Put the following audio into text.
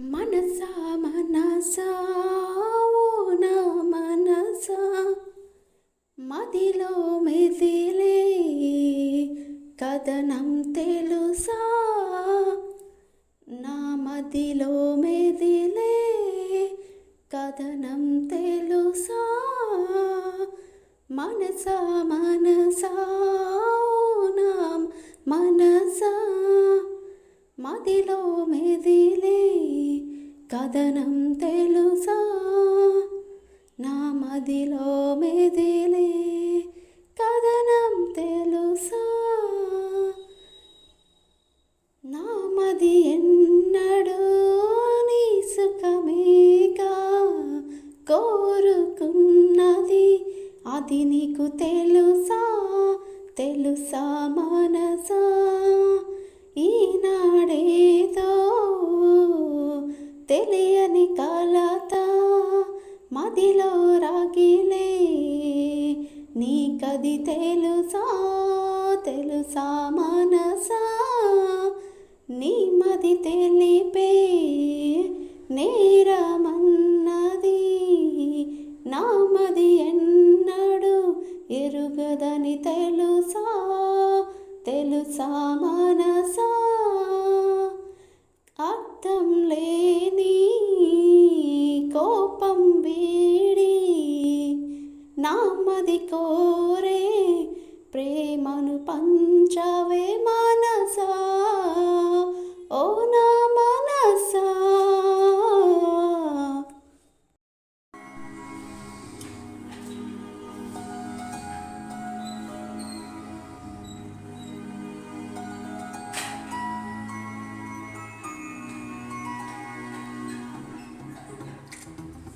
మనసా మనసా ఓ నా మనసా. మదిలో మెదిలే కథనం తెలుసా? నా మదిలో మెదిలే కథనం తెలుసా? మనసా మనసా నా మనసా. మదిలో మెదిలే కథనం తెలుసా? నా మదిలో మెదిలే కథనం తెలుసా? నా మది ఎన్నడూ నీ సుఖమేగా కోరుకున్నది అది నీకు తెలుసా? తెలుసా మనసా? ఈనాడే మదిలో రాగిలే. నీకది తెలుసా? తెలుసా మనసా? నీ మది తెలిపే నేరమన్నది. నా మది ఎన్నడు ఎరుగదని తెలుసా? తెలుసా మనసా? వీడి నామది కోరే ప్రేమను పంచవే.